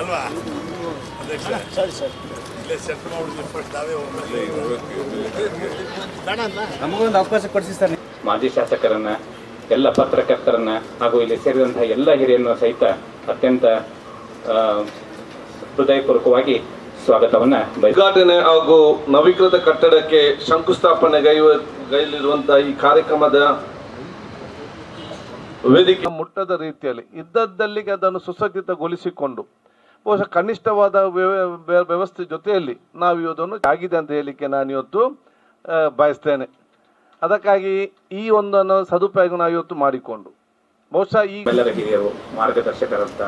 ಅಲ್ವಾ ಅಧ್ಯಕ್ಷ ಇಲ್ಲೇ ಸೆಟ್ ಮಾಡಿದ್ರೆ ಫಸ್ಟ್ ನಾವೇ ನಮಗೊಂದು ಅವಕಾಶ ಕೊಡಿಸಿ ಸರ್. ಮಾಜಿ ಶಾಸಕರನ್ನ ಎಲ್ಲ ಪತ್ರಕರ್ತರನ್ನ ಹಾಗೂ ಇಲ್ಲಿ ಸೇರಿದಂತಹ ಎಲ್ಲ ಹಿರಿಯರನ್ನು ಸಹಿತ ಅತ್ಯಂತ ಹೃದಯಪೂರ್ವಕವಾಗಿ ಸ್ವಾಗತವನ್ನ ಉದ್ಘಾಟನೆ ಹಾಗೂ ನವೀಕೃತ ಕಟ್ಟಡಕ್ಕೆ ಶಂಕುಸ್ಥಾಪನೆ ಗೈಲಿರುವಂತಹ ಈ ಕಾರ್ಯಕ್ರಮದ ವೇದಿಕೆ ಮುಟ್ಟದ ರೀತಿಯಲ್ಲಿ ಇದ್ದದ್ದಲ್ಲಿಗೆ ಅದನ್ನು ಸುಸಜ್ಜಿತಗೊಳಿಸಿಕೊಂಡು ಬಹುಶಃ ಕನಿಷ್ಠವಾದ ವ್ಯ- ವ್ಯವಸ್ಥೆ ಜೊತೆಯಲ್ಲಿ ನಾವು ಇವುದನ್ನು ಆಗಿದೆ ಅಂತ ಹೇಳಲಿಕ್ಕೆ ನಾನು ಇವತ್ತು ಬಯಸ್ತೇನೆ. ಅದಕ್ಕಾಗಿ ಈ ಒಂದನ್ನು ಸದುಪಯೋಗ ನಾವು ಇವತ್ತು ಮಾಡಿಕೊಂಡು ಬಹುಶಃ ಈ ಎಲ್ಲರ ಹಿರಿಯರು ಮಾರ್ಗದರ್ಶಕರಂತ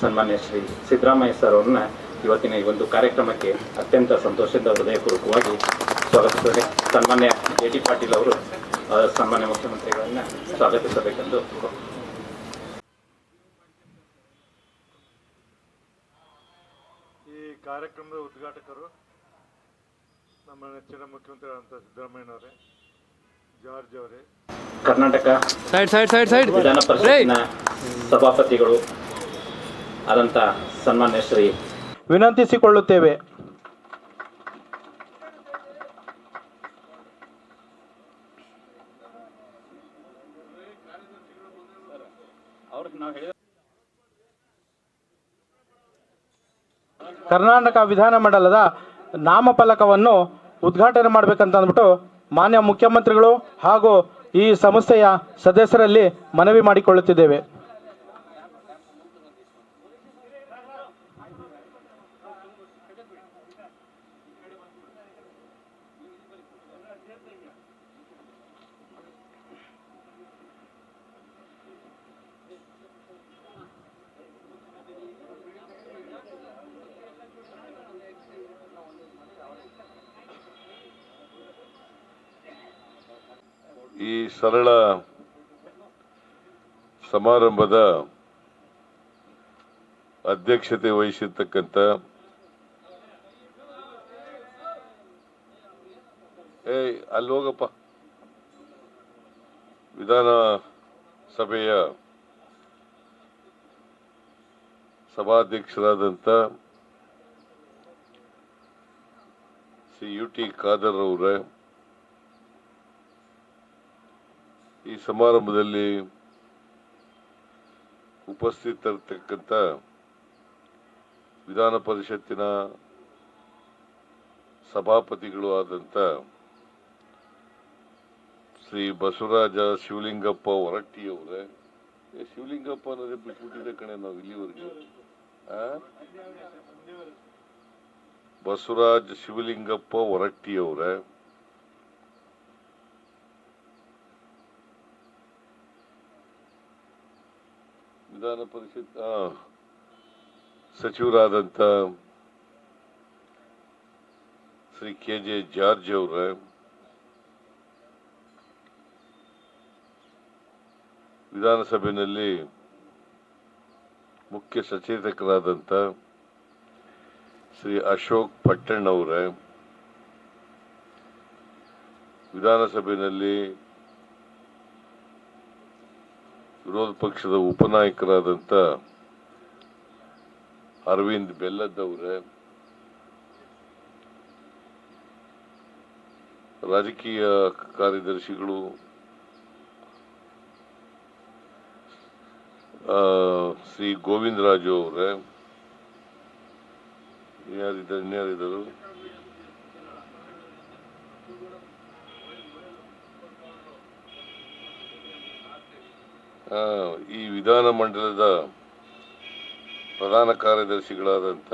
ಸನ್ಮಾನ್ಯ ಶ್ರೀ ಸಿದ್ದರಾಮಯ್ಯ ಸರ್ ಅವ್ರನ್ನ ಇವತ್ತಿನ ಈ ಒಂದು ಕಾರ್ಯಕ್ರಮಕ್ಕೆ ಅತ್ಯಂತ ಸಂತೋಷದಿಂದ ಹೃದಯಪೂರ್ವಕವಾಗಿ ಸ್ವಾಗತಿಸಿದರೆ ಸನ್ಮಾನ್ಯ ಜೆ ಡಿ ಪಾಟೀಲ್ ಅವರು ಸನ್ಮಾನ್ಯ ಮುಖ್ಯಮಂತ್ರಿಗಳನ್ನ ಸ್ವಾಗತಿಸಬೇಕೆಂದು ಈ ಕಾರ್ಯಕ್ರಮದ ಉದ್ಘಾಟಕರು ನಮ್ಮ ನೆಚ್ಚಿನ ಮುಖ್ಯಮಂತ್ರಿಗಳಂತ ಸಿದ್ದರಾಮಯ್ಯನವರೇ ಜಾರ್ಜ್ ಅವರೇ. Karnataka side side side side ವಿಧಾನ ಪರಿಷತ್ತಿನ ಸಭಾಪತಿಗಳು ಆದಂತ ಸನ್ಮಾನ್ಯ ಶ್ರೀ ವಿನಂತಿಸಿಕೊಳ್ಳುತ್ತೇವೆ. ಕರ್ನಾಟಕ ವಿಧಾನಮಂಡಲದ ನಾಮಫಲಕವನ್ನು ಉದ್ಘಾಟನೆ ಮಾಡಬೇಕಂತ ಅಂದ್ಬಿಟ್ಟು ಮಾನ್ಯ ಮುಖ್ಯಮಂತ್ರಿಗಳು ಹಾಗೂ ಈ ಸಂಸ್ಥೆಯ ಸದಸ್ಯರಲ್ಲಿ ಮನವಿ ಮಾಡಿಕೊಳ್ಳುತ್ತಿದ್ದೇವೆ. ಈ ಸರಳ ಸಮಾರಂಭದ ಅಧ್ಯಕ್ಷತೆ ವಹಿಸಿರ್ತಕ್ಕಂಥ ಏಯ್ ಅಲ್ಲಿ ಹೋಗಪ್ಪ. ವಿಧಾನ ಸಭೆಯ ಸಭಾಧ್ಯಕ್ಷರಾದಂಥ ಸಿ ಯು ಟಿ ಖಾದರ್ ಅವರೇ ಈ ಸಮಾರಂಭದಲ್ಲಿ ಉಪಸ್ಥಿತರತಕ್ಕಂಥ ವಿಧಾನ ಪರಿಷತ್ತಿನ ಸಭಾಪತಿಗಳು ಆದಂಥ ಶ್ರೀ ಬಸವರಾಜ ಶಿವಲಿಂಗಪ್ಪ ಹೊರಟ್ಟಿಯವರೇ. ಶಿವಲಿಂಗಪ್ಪ ಅನ್ನೋದೇ ಬಿಟ್ಬಿಟ್ಟಿದೆ ಕಣೆ ನಾವು ಇಲ್ಲಿವರೆಗೆ. ಬಸವರಾಜ ಬಸವರಾಜ್ ಶಿವಲಿಂಗಪ್ಪ ಹೊರಟ್ಟಿಯವರೇ. ವಿಧಾನ ಪರಿಷತ್ ಸಚಿವರಾದಂಥ ಶ್ರೀ ಕೆ ಜೆ ಜಾರ್ಜ್ ಅವರ, ವಿಧಾನಸಭೆಯಲ್ಲಿ ಮುಖ್ಯ ಸಚೇತಕರಾದಂಥ ಶ್ರೀ ಅಶೋಕ್ ಪಟ್ಟಣ್ಣವರ ವಿಧಾನಸಭೆಯಲ್ಲಿ ವಿರೋಧ ಪಕ್ಷದ ಉಪನಾಯಕರಾದಂಥ ಅರವಿಂದ್ ಬೆಲ್ಲದವ್ರೆ ರಾಜಕೀಯ ಕಾರ್ಯದರ್ಶಿಗಳು ಶ್ರೀ ಶ್ರೀ ಗೋವಿಂದರಾಜು ಅವರೇ ಇನ್ಯಾರಿದ್ದಾರೆ ಇನ್ಯಾರಿದ್ದರು? ಈ ವಿಧಾನ ಮಂಡಲದ ಪ್ರಧಾನ ಕಾರ್ಯದರ್ಶಿಗಳಾದಂಥ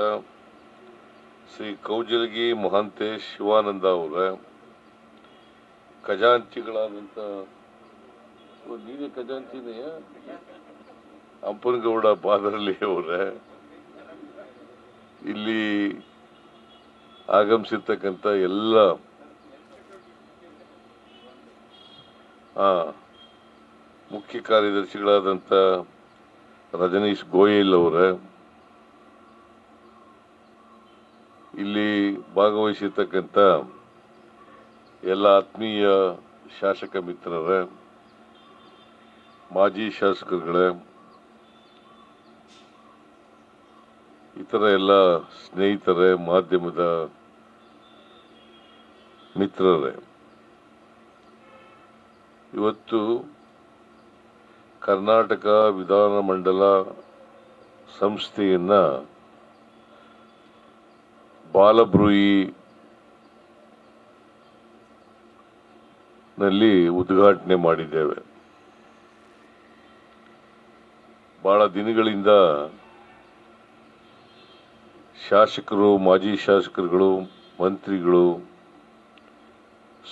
ಶ್ರೀ ಕೌಜಲಗಿ ಮಹಾಂತೇಶ್ ಶಿವಾನಂದ ಅವರ ಖಜಾಂಚಿಗಳಾದಂಥ ಓ, ನೀವೇ ಖಜಾಂಚಿನೆಯ ಅಂಪನಗೌಡ ಬಾದರಳ್ಳಿ ಅವರೇ ಇಲ್ಲಿ ಆಗಮಿಸಿರ್ತಕ್ಕಂಥ ಎಲ್ಲ ಆ ಮುಖ್ಯ ಕಾರ್ಯದರ್ಶಿಗಳಾದಂಥ ರಜನೀಶ್ ಗೋಯಲ್ ಇಲ್ಲಿ ಭಾಗವಹಿಸಿರ್ತಕ್ಕಂಥ ಎಲ್ಲ ಆತ್ಮೀಯ ಶಾಸಕ ಮಿತ್ರರ, ಮಾಜಿ ಶಾಸಕರುಗಳೇ, ಇತರ ಎಲ್ಲ ಸ್ನೇಹಿತರೇ, ಮಾಧ್ಯಮದ ಮಿತ್ರರೇ, ಇವತ್ತು ಕರ್ನಾಟಕ ವಿಧಾನಮಂಡಲ ಸಂಸ್ಥೆಯನ್ನು ಬಾಲಬ್ರೂಯಿ ನಲ್ಲಿ ಉದ್ಘಾಟನೆ ಮಾಡಿದ್ದೇವೆ. ಬಹಳ ದಿನಗಳಿಂದ ಶಾಸಕರು ಮಾಜಿ ಶಾಸಕರುಗಳು ಮಂತ್ರಿಗಳು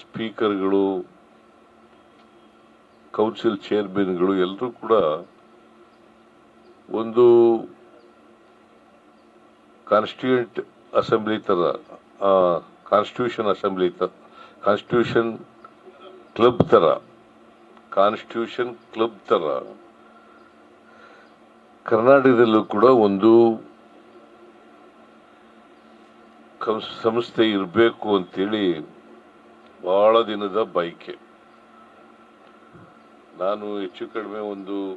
ಸ್ಪೀಕರ್ಗಳು ಕೌನ್ಸಿಲ್ ಚೇರ್ಮನ್ಗಳು ಎಲ್ಲರೂ ಕೂಡ ಒಂದು ಕಾನ್ಸ್ಟಿಟ್ಯೂಂಟ್ ಅಸೆಂಬ್ಲಿ ಥರ ಕಾನ್ಸ್ಟಿಟ್ಯೂಷನ್ ಅಸೆಂಬ್ಲಿ ಥರ ಕಾನ್ಸ್ಟಿಟ್ಯೂಷನ್ ಕ್ಲಬ್ ಥರ, ಕಾನ್ಸ್ಟಿಟ್ಯೂಷನ್ ಕ್ಲಬ್ ಥರ, ಕರ್ನಾಟಕದಲ್ಲೂ ಕೂಡ ಒಂದು ಸಂಸ್ಥೆ ಇರಬೇಕು ಅಂತೇಳಿ ಬಹಳ ದಿನದ ಬೈಕೆ ನಾನು ಹೆಚ್ಚು ಕಡಿಮೆ ಒಂದು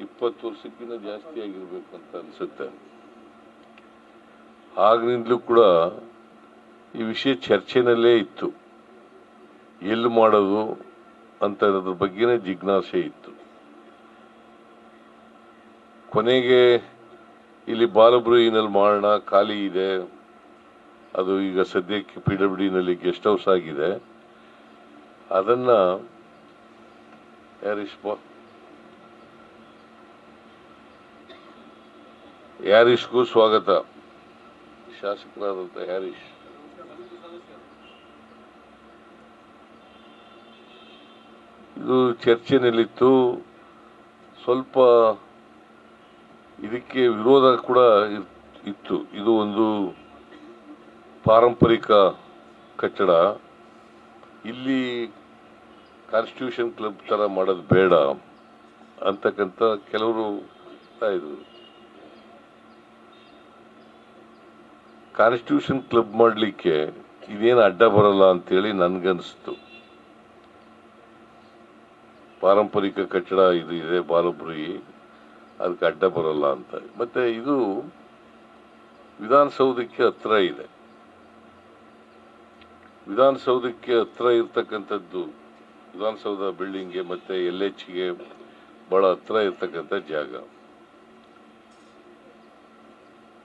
ಇಪ್ಪತ್ತು ವರ್ಷಕ್ಕಿಂತ ಜಾಸ್ತಿ ಆಗಿರ್ಬೇಕು ಅಂತ ಅನ್ಸುತ್ತೆ. ಆಗಿನಿಂದಲೂ ಕೂಡ ಈ ವಿಷಯ ಚರ್ಚೆನಲ್ಲೇ ಇತ್ತು. ಎಲ್ಲಿ ಮಾಡೋದು ಅಂತ ಅದ್ರ ಬಗ್ಗೆನೇ ಜಿಜ್ಞಾಸೆ ಇತ್ತು. ಕೊನೆಗೆ ಇಲ್ಲಿ ಬಾಲಬ್ರೂಯಿನಲ್ಲಿ ಮಾಡೋಣ ಖಾಲಿ ಇದೆ. ಅದು ಈಗ ಸದ್ಯಕ್ಕೆ ಪಿ ಡಬ್ಲ್ಯೂ ಡಿನಲ್ಲಿ ಗೆಸ್ಟ್ ಹೌಸ್ ಆಗಿದೆ. ಅದನ್ನ ಯಾರೀಶ್ ಬಾ ಹ್ಯಾರಿಸ್ಗೂ ಸ್ವಾಗತ ಶಾಸಕರಾದಂಥ ಹ್ಯಾರಿಶ್ ಇದು ಚರ್ಚೆನಲ್ಲಿತ್ತು ಸ್ವಲ್ಪ ಇದಕ್ಕೆ ವಿರೋಧ ಕೂಡ ಇತ್ತು ಇದು ಒಂದು ಪಾರಂಪರಿಕ ಕಟ್ಟಡ ಇಲ್ಲಿ ಕಾನ್ಸ್ಟಿಟ್ಯೂಷನ್ ಕ್ಲಬ್ ಥರ ಮಾಡೋದು ಬೇಡ ಅಂತಕ್ಕಂಥ ಕೆಲವರು ಇದ್ರು. ಕಾನ್ಸ್ಟಿಟ್ಯೂಷನ್ ಕ್ಲಬ್ ಮಾಡಲಿಕ್ಕೆ ಇದೇನು ಅಡ್ಡ ಬರಲ್ಲ ಅಂತೇಳಿ ನನಗನ್ನಿಸ್ತು ಪಾರಂಪರಿಕ ಕಟ್ಟಡ ಇದು ಇದೆ ಬಾಲಬ್ರಿ ಅದಕ್ಕೆ ಅಡ್ಡ ಬರಲ್ಲ ಅಂತ. ಮತ್ತೆ ಇದು ವಿಧಾನಸೌಧಕ್ಕೆ ಹತ್ರ ಇದೆ. ವಿಧಾನಸೌಧಕ್ಕೆ ಹತ್ರ ಇರ್ತಕ್ಕಂಥದ್ದು ವಿಧಾನಸೌಧ ಬಿಲ್ಡಿಂಗ್ಗೆ ಮತ್ತೆ ಎಲ್ ಎಚ್ಗೆ ಬಹಳ ಹತ್ರ ಇರ್ತಕ್ಕಂಥ ಜಾಗ.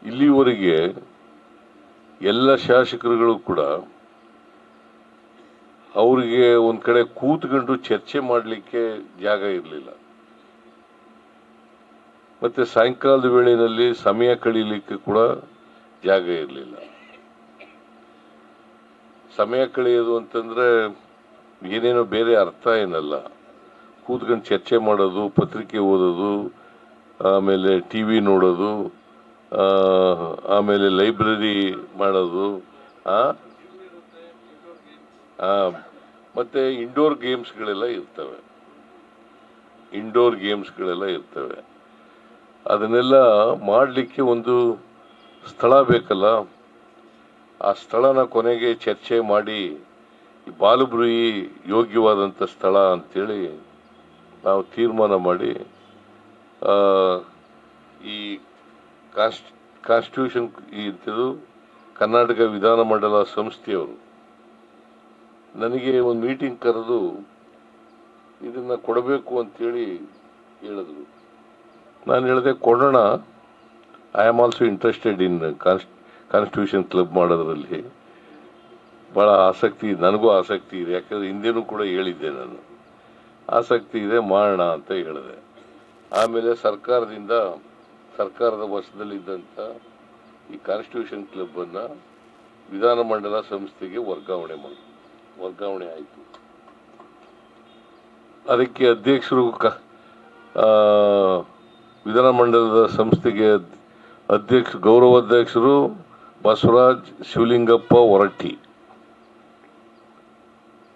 ಇಲ್ಲಿವರೆಗೆ ಎಲ್ಲ ಶಾಸಕರುಗಳು ಕೂಡ ಅವರಿಗೆ ಒಂದ್ ಕಡೆ ಕೂತ್ಕೊಂಡು ಚರ್ಚೆ ಮಾಡಲಿಕ್ಕೆ ಜಾಗ ಇರಲಿಲ್ಲ. ಮತ್ತೆ ಸಾಯಂಕಾಲದ ವೇಳೆಯಲ್ಲಿ ಸಮಯ ಕಳೀಲಿಕ್ಕೆ ಕೂಡ ಜಾಗ ಇರಲಿಲ್ಲ. ಸಮಯ ಕಳೆಯೋದು ಅಂತಂದ್ರೆ ಏನೇನೋ ಬೇರೆ ಅರ್ಥ ಏನಲ್ಲ. ಕೂತ್ಕೊಂಡು ಚರ್ಚೆ ಮಾಡೋದು, ಪತ್ರಿಕೆ ಓದೋದು, ಆಮೇಲೆ ಟಿ ವಿ ನೋಡೋದು ಆಮೇಲೆ ಲೈಬ್ರರಿ ಮಾಡೋದು ಮತ್ತೆ ಇಂಡೋರ್ ಗೇಮ್ಸ್ಗಳೆಲ್ಲ ಇರ್ತವೆ. ಇಂಡೋರ್ ಗೇಮ್ಸ್ಗಳೆಲ್ಲ ಇರ್ತವೆ. ಅದನ್ನೆಲ್ಲ ಮಾಡಲಿಕ್ಕೆ ಒಂದು ಸ್ಥಳ ಬೇಕಲ್ಲ. ಆ ಸ್ಥಳನ ಕೊನೆಗೆ ಚರ್ಚೆ ಮಾಡಿ ಈ ಬಾಲುಬ್ರುಯಿ ಯೋಗ್ಯವಾದಂಥ ಸ್ಥಳ ಅಂತೇಳಿ ನಾವು ತೀರ್ಮಾನ ಮಾಡಿ ಈ ಕಾನ್ಸ್ಟ್ ಕಾನ್ಸ್ಟಿಟ್ಯೂಷನ್ ಇದ್ದು ಕರ್ನಾಟಕ ವಿಧಾನಮಂಡಲ ಸಂಸ್ಥೆಯವರು ನನಗೆ ಒಂದು ಮೀಟಿಂಗ್ ಕರೆದು ಇದನ್ನು ಕೊಡಬೇಕು ಅಂತೇಳಿ ಹೇಳಿದ್ರು. ನಾನು ಹೇಳಿದೆ, ಕೊಡೋಣ. I am also interested in constitution club ಮಾಡೋದ್ರಲ್ಲಿ. ಭಾಳ ಆಸಕ್ತಿ, ನನಗೂ ಆಸಕ್ತಿ ಇದೆ. ಯಾಕಂದರೆ ಹಿಂದೆನೂ ಕೂಡ ಹೇಳಿದ್ದೆ ನಾನು. ಆಸಕ್ತಿ ಇದೆ, ಮಾಡೋಣ ಅಂತ ಹೇಳಿದೆ. ಆಮೇಲೆ ಸರ್ಕಾರದಿಂದ, ಸರ್ಕಾರದ ವಶದಲ್ಲಿದ್ದಂಥ ಈ ಕಾನ್ಸ್ಟಿಟ್ಯೂಷನ್ ಕ್ಲಬ್ಬನ್ನು ವಿಧಾನಮಂಡಲ ಸಂಸ್ಥೆಗೆ ವರ್ಗಾವಣೆ ಮಾಡಿ, ವರ್ಗಾವಣೆ ಆಯಿತು. ಅದಕ್ಕೆ ಅಧ್ಯಕ್ಷರು ಕ- ವಿಧಾನಮಂಡಲದ ಸಂಸ್ಥೆಗೆ ಅಧ್ಯಕ್ಷ, ಗೌರವಾಧ್ಯಕ್ಷರು ಬಸವರಾಜ್ ಶಿವಲಿಂಗಪ್ಪ ಹೊರಟ್ಟಿ.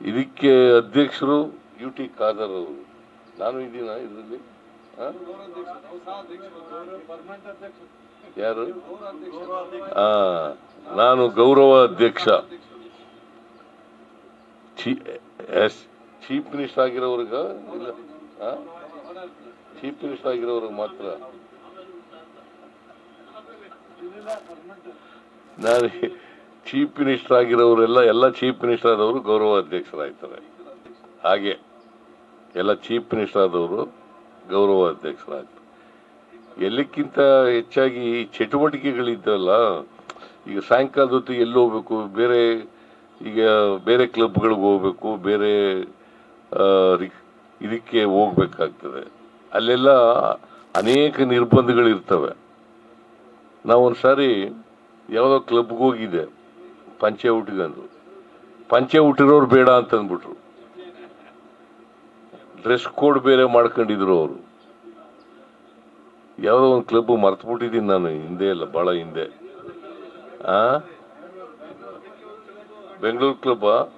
ಇದಕ್ಕೆ ಅಧ್ಯಕ್ಷರು ಯು ಟಿ ಖಾದರ್ ಅವರು. ನಾನು ಇದ್ದೀನ ಇದರಲ್ಲಿ? ಯಾರು? ಹಾ, ನಾನು ಗೌರವ ಅಧ್ಯಕ್ಷ. ಚೀಫ್ ಮಿನಿಸ್ಟರ್ ಆಗಿರೋರ್ಗ, ಇಲ್ಲ ಚೀಫ್ ಮಿನಿಸ್ಟರ್ ಆಗಿರೋರ್ಗೆ ಮಾತ್ರ. ನಾನು ಚೀಫ್ ಮಿನಿಸ್ಟರ್ ಆಗಿರೋರೆಲ್ಲ ಎಲ್ಲ ಚೀಫ್ ಮಿನಿಸ್ಟರ್ ಆದವರು ಗೌರವ ಅಧ್ಯಕ್ಷರಾಗ್ತಾರೆ ಹಾಗೆ ಎಲ್ಲ ಚೀಫ್ ಮಿನಿಸ್ಟರ್ ಆದವರು ಗೌರವ ಅಧ್ಯಕ್ಷರಾಗ್ತಾರೆ ಎಲ್ಲಕ್ಕಿಂತ ಹೆಚ್ಚಾಗಿ ಚಟುವಟಿಕೆಗಳಿದ್ದಲ್ಲ, ಈಗ ಸಾಯಂಕಾಲದ ಹೊತ್ತಿಗೆ ಎಲ್ಲಿ ಹೋಗ್ಬೇಕು? ಬೇರೆ ಈಗ ಬೇರೆ ಕ್ಲಬ್ಗಳಿಗೆ ಹೋಗ್ಬೇಕು, ಬೇರೆ ಇದಕ್ಕೆ ಹೋಗ್ಬೇಕಾಗ್ತದೆ. ಅಲ್ಲೆಲ್ಲ ಅನೇಕ ನಿರ್ಬಂಧಗಳಿರ್ತವೆ. ನಾವು ಒಂದು ಸಾರಿ ಯಾವುದೋ ಕ್ಲಬ್ಗೆ ಹೋಗಿದ್ದೆ. ಪಂಚೆ ಹುಟ್ಟಿಗಂದು ಪಂಚೆ ಹುಟ್ಟಿರೋರು ಬೇಡ ಅಂತ ಅಂದ್ಬಿಟ್ರು ಡ್ರೆಸ್ ಕೋಡ್ ಬೇರೆ ಮಾಡ್ಕೊಂಡಿದ್ರು ಅವರು. ಯಾವುದೋ ಒಂದು ಕ್ಲಬ್ ಮರ್ತುಬಿಟ್ಟಿದ್ದೀನಿ ನಾನು ಹಿಂದೆ ಇಲ್ಲ ಭಾಳ ಹಿಂದೆ. ಆ? ಬೆಂಗಳೂರು ಕ್ಲಬ್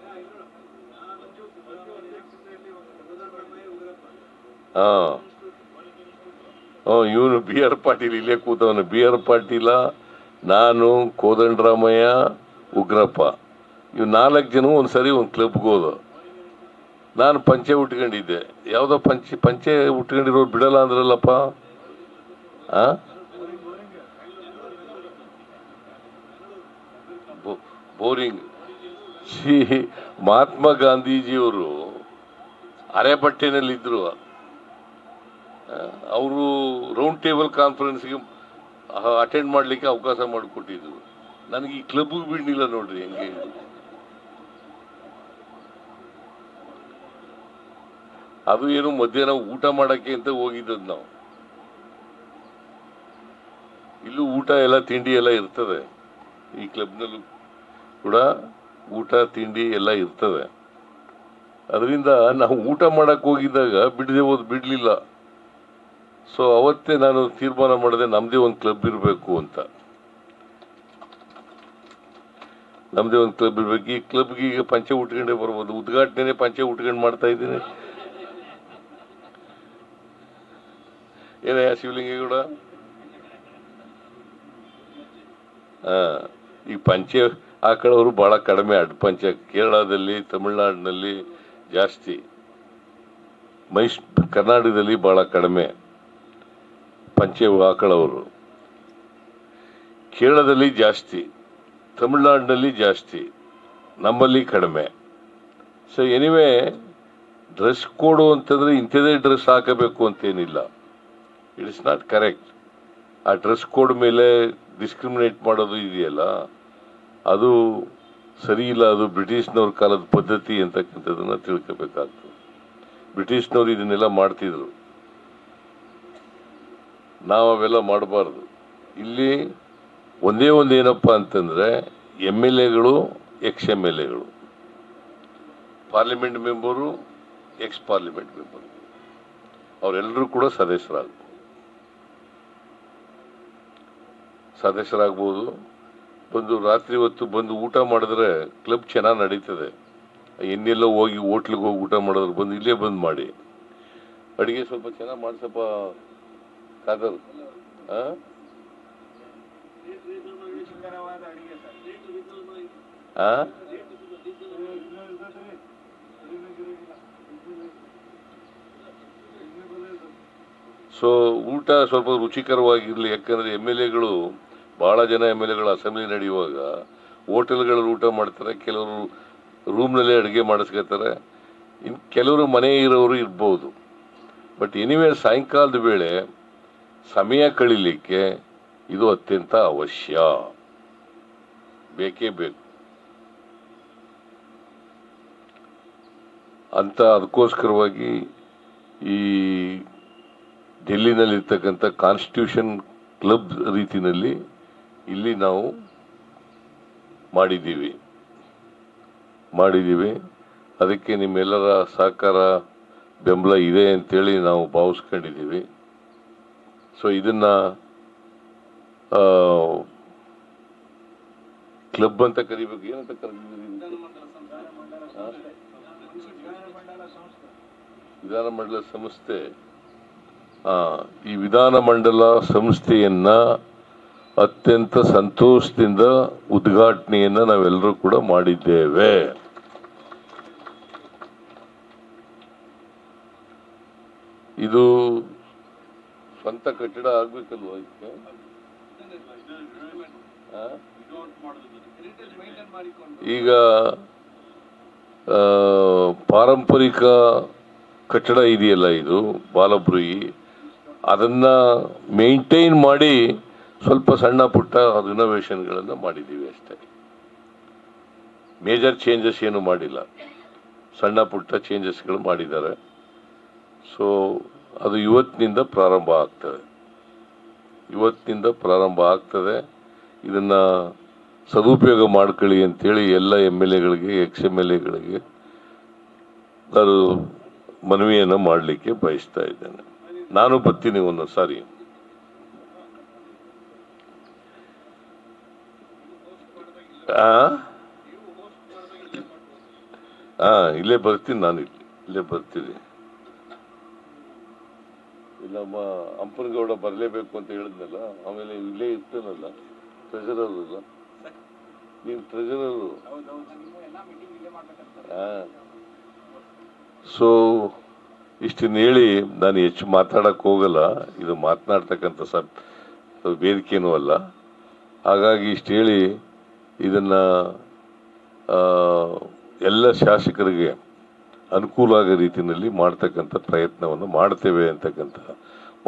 ಹಾಂ ಇವನು ಬಿ ಆರ್ ಪಾಟೀಲ್ ಇಲ್ಲೇ ಕೂತವನು. ಬಿ ಆರ್ ಪಾಟೀಲ, ನಾನು, ಕೋದಂಡರಾಮಯ್ಯ ಉಗ್ರಪ್ಪ. ಇವು ನಾಲ್ಕು ಜನ ಒಂದ್ಸರಿ ಒಂದು ಕ್ಲಬ್ಗೆ ಹೋದ. ನಾನು ಪಂಚೆ ಉಟ್ಕೊಂಡಿದ್ದೆ. ಯಾವುದೋ ಪಂಚೆ ಪಂಚೆ ಉಟ್ಕೊಂಡಿರೋರು ಬಿಡಲ್ಲ ಅಂದ್ರಲ್ಲಪ್ಪ. ಆ? ಬೋರಿಂಗ್. ಶ್ರೀ ಮಹಾತ್ಮ ಗಾಂಧೀಜಿಯವರು ಅರೆಬಟ್ಟೆನಲ್ಲಿದ್ದರು ಅವರು ರೌಂಡ್ ಟೇಬಲ್ ಕಾನ್ಫರೆನ್ಸ್ಗೆ ಅಟೆಂಡ್ ಮಾಡಲಿಕ್ಕೆ ಅವಕಾಶ ಮಾಡಿಕೊಟ್ಟಿದ್ರು. ನನಗೆ ಈ ಕ್ಲಬ್ ಬಿಡಲಿಲ್ಲ ನೋಡ್ರಿ ಹೆಂಗೆ ಅದು ಏನು ಮಧ್ಯಾಹ್ನ ಊಟ ಮಾಡಕ್ಕೆ ಅಂತ ಹೋಗಿದ್ದದ್ ನಾವು. ಇಲ್ಲೂ ಊಟ ಎಲ್ಲ, ತಿಂಡಿ ಎಲ್ಲ ಇರ್ತದೆ. ಈ ಕ್ಲಬ್ನಲ್ಲೂ ಕೂಡ ಊಟ, ತಿಂಡಿ ಎಲ್ಲ ಇರ್ತದೆ ಅದರಿಂದ ನಾವು ಊಟ ಮಾಡಕ್ಕೆ ಹೋಗಿದ್ದಾಗ ಬಿಡದೆ ಹೋದ್, ಬಿಡಲಿಲ್ಲ. ಸೊ ಅವತ್ತೇ ನಾನು ತೀರ್ಮಾನ ಮಾಡಿದೆ ನಮ್ಮದೇ ಒಂದು ಕ್ಲಬ್ ಇರಬೇಕು ಅಂತ. ನಮ್ದೇ ಒಂದು ಕ್ಲಬ್ ಇರ್ಬೇಕು. ಈ ಕ್ಲಬ್ಗೆ ಈಗ ಪಂಚೆ ಉಟ್ಕೊಂಡೇ ಬರ್ಬೋದು. ಉದ್ಘಾಟನೆ ಪಂಚೆ ಉಟ್ಕೊಂಡು ಮಾಡ್ತಾ ಇದ್ದೀನಿ. ಏನಯ್ಯ ಶಿವಲಿಂಗೇಗೌಡ ಈ ಪಂಚೆ ಹಾಕೊಳ್ಳೋರು ಬಹಳ ಕಡಿಮೆ ಅಡ್ ಪಂಚೆ. ಕೇರಳದಲ್ಲಿ, ತಮಿಳುನಾಡಿನಲ್ಲಿ ಜಾಸ್ತಿ. ಮೈಸ್, ಕರ್ನಾಟಕದಲ್ಲಿ ಬಹಳ ಕಡಿಮೆ ಪಂಚೆ ಹಾಕೊಳ್ಳೋರು ಕೇರಳದಲ್ಲಿ ಜಾಸ್ತಿ. ತಮಿಳುನಾಡಿನಲ್ಲಿ ಜಾಸ್ತಿ, ನಮ್ಮಲ್ಲಿ ಕಡಿಮೆ. ಸೊ ಎನಿವೆ ಡ್ರೆಸ್ ಕೋಡು ಅಂತಂದ್ರೆ ಇಂಥದೇ ಡ್ರೆಸ್ ಹಾಕಬೇಕು ಅಂತೇನಿಲ್ಲ. ಇಟ್ ಇಸ್ ನಾಟ್ ಕರೆಕ್ಟ್ ಆ ಡ್ರೆಸ್ ಕೋಡ್ ಮೇಲೆ ಡಿಸ್ಕ್ರಿಮಿನೇಟ್ ಮಾಡೋದು ಇದೆಯಲ್ಲ, ಅದು ಸರಿ ಇಲ್ಲ, ಅದು ಬ್ರಿಟಿಷ್ನವ್ರ ಕಾಲದ ಪದ್ಧತಿ ಅಂತಕ್ಕಂಥದ್ದನ್ನು ತಿಳ್ಕೋಬೇಕಾಗ್ತದೆ. ಬ್ರಿಟಿಷ್ನವ್ರು ಇದನ್ನೆಲ್ಲ ಮಾಡ್ತಿದ್ರು. ನಾವು ಅವೆಲ್ಲ ಮಾಡಬಾರ್ದು. ಇಲ್ಲಿ ಒಂದೇ ಒಂದು ಏನಪ್ಪ ಅಂತಂದರೆ, ಎಂ ಎಲ್ ಎಗಳು, ಎಕ್ಸ್ ಎಂ ಎಲ್ ಎಗಳು. Parliament member, ex parliament member. ಅವರೆಲ್ಲರೂ ಕೂಡ ಸದಸ್ಯರಾಗಬಹುದು ಸದಸ್ಯರಾಗ್ಬೋದು. ಬಂದು ರಾತ್ರಿ ಹೊತ್ತು ಬಂದು ಊಟ ಮಾಡಿದ್ರೆ ಕ್ಲಬ್ ಚೆನ್ನಾಗಿ ನಡೀತದೆ. ಇನ್ನೆಲ್ಲ ಹೋಗಿ ಹೋಟ್ಲಿಗೆ ಹೋಗಿ ಊಟ ಮಾಡಿದ್ರೆ ಬಂದು ಇಲ್ಲೇ ಬಂದು ಮಾಡಿ. ಅಡುಗೆ ಸ್ವಲ್ಪ ಚೆನ್ನಾಗಿ ಮಾಡ್ಸಪ್ಪ ಕಾದರ್ ಆ? ಸೊ, ಊಟ ಸ್ವಲ್ಪ ರುಚಿಕರವಾಗಿರಲಿ, ಯಾಕಂದ್ರೆ ಎಂ ಎಲ್ ಎಗಳು, ಬಹಳ ಜನ ಎಂ ಎಲ್ ಎಗಳು ಅಸೆಂಬ್ಲಿ ನಡೆಯುವಾಗ ಹೋಟೆಲ್ಗಳಲ್ಲಿ ಊಟ ಮಾಡ್ತಾರೆ, ಕೆಲವರು ರೂಮ್ನಲ್ಲೇ ಅಡುಗೆ ಮಾಡಿಸ್ಕೊತಾರೆ ಇನ್ನು ಕೆಲವರು ಮನೆ ಇರೋರು ಇರ್ಬೋದು. ಬಟ್ ಎನಿವೇ ಸಾಯಂಕಾಲದ ವೇಳೆ ಸಮಯ ಕಳೀಲಿಕ್ಕೆ ಇದು ಅತ್ಯಂತ ಅವಶ್ಯ. ಬೇಕೇ ಬೇಕು. ಅಂತ ಅದಕ್ಕೋಸ್ಕರವಾಗಿ ಈ ಡೆಲ್ಲಿನಲ್ಲಿರ್ತಕ್ಕಂಥ ಕಾನ್ಸ್ಟಿಟ್ಯೂಷನ್ ಕ್ಲಬ್ ರೀತಿನಲ್ಲಿ ಇಲ್ಲಿ ನಾವು ಮಾಡಿದ್ದೀವಿ. ಮಾಡಿದ್ದೀವಿ. ಅದಕ್ಕೆ ನಿಮ್ಮೆಲ್ಲರ ಸಹಕಾರ ಬೆಂಬಲ ಇದೆ ಅಂತೇಳಿ ನಾವು ಭಾವಿಸ್ಕೊಂಡಿದ್ದೀವಿ. ಸೊ ಇದನ್ನ ಕ್ಲಬ್ ಅಂತ ಕರಿಬೇಕು, ಏನಂತ ವಿಧಾನ ಮಂಡಲ ಸಂಸ್ಥೆ. ಈ ವಿಧಾನ ಮಂಡಲ ಸಂಸ್ಥೆಯನ್ನ ಅತ್ಯಂತ ಸಂತೋಷದಿಂದ ಉದ್ಘಾಟನೆಯನ್ನ ನಾವೆಲ್ಲರೂ ಕೂಡ ಮಾಡಿದ್ದೇವೆ. ಇದು ಸ್ವಂತ ಕಟ್ಟಡ ಆಗ್ಬೇಕಲ್ವಾ ಇದಕ್ಕೆ? ಈಗ ಪಾರಂಪರಿಕ ಕಟ್ಟಡ ಇದೆಯಲ್ಲ ಇದು ಬಾಲಬ್ರುಯಿ ಅದನ್ನು ಮೇಂಟೈನ್ ಮಾಡಿ ಸ್ವಲ್ಪ ಸಣ್ಣ ಪುಟ್ಟ ರಿನೋವೇಷನ್ಗಳನ್ನು ಮಾಡಿದ್ದೀವಿ ಅಷ್ಟೇ. ಮೇಜರ್ ಚೇಂಜಸ್ ಏನು ಮಾಡಿಲ್ಲ. ಸಣ್ಣ ಪುಟ್ಟ ಚೇಂಜಸ್ಗಳು ಮಾಡಿದ್ದಾರೆ. ಸೊ ಅದು ಇವತ್ತಿನಿಂದ ಪ್ರಾರಂಭ ಆಗ್ತದೆ. ಇವತ್ತಿನಿಂದ ಪ್ರಾರಂಭ ಆಗ್ತದೆ. ಇದನ್ನ ಸದುಪಯೋಗ ಮಾಡ್ಕೊಳ್ಳಿ ಅಂತೇಳಿ ಎಲ್ಲ ಎಂ ಎಲ್ ಎಗಳಿಗೆ, ಎಕ್ಸ್ ಎಂ ಎಲ್ ಎಗಳಿಗೆ ನಾನು ಮನವಿಯನ್ನು ಮಾಡಲಿಕ್ಕೆ ಬಯಸ್ತಾ ಇದ್ದೇನೆ. ನಾನು ಬರ್ತೀನಿ ಒಂದು ಸಾರಿ ಹಾ ಇಲ್ಲೇ ಬರ್ತೀನಿ ನಾನು ಇಲ್ಲಿ ಇಲ್ಲೇ ಬರ್ತೀನಿ. ಇಲ್ಲಮ್ಮ ಅಂಪನಗೌಡ ಬರಲೇಬೇಕು ಅಂತ ಹೇಳಿದ್ನಲ್ಲ, ಆಮೇಲೆ ಇಲ್ಲೇ ಇರ್ತೇನಲ್ಲ ಟ್ರೆಜರರ್ ಅಲ್ಲ. ನೀವು ಟ್ರೆಜರರು ಸೊ ಇಷ್ಟನ್ನ ಹೇಳಿ ನಾನು ಹೆಚ್ಚು ಮಾತಾಡಕ್ ಹೋಗಲ್ಲ, ಇದು ಮಾತನಾಡ್ತಕ್ಕಂಥ ಸರ್, ವೇದಿಕೆನೂ ಅಲ್ಲ. ಹಾಗಾಗಿ ಇಷ್ಟು ಹೇಳಿ ಇದನ್ನು ಎಲ್ಲ ಶಾಸಕರಿಗೆ ಅನುಕೂಲ ಆಗೋ ರೀತಿಯಲ್ಲಿ ಮಾಡ್ತಕ್ಕಂಥ ಪ್ರಯತ್ನವನ್ನು ಮಾಡ್ತೇವೆ ಅಂತಕ್ಕಂಥ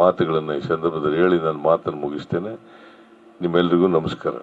ಮಾತುಗಳನ್ನು ಈ ಸಂದರ್ಭದಲ್ಲಿ ಹೇಳಿ ನಾನು ಮಾತನ್ನು ಮುಗಿಸ್ತೇನೆ. ನಿಮ್ಮೆಲ್ಲರಿಗೂ ನಮಸ್ಕಾರ.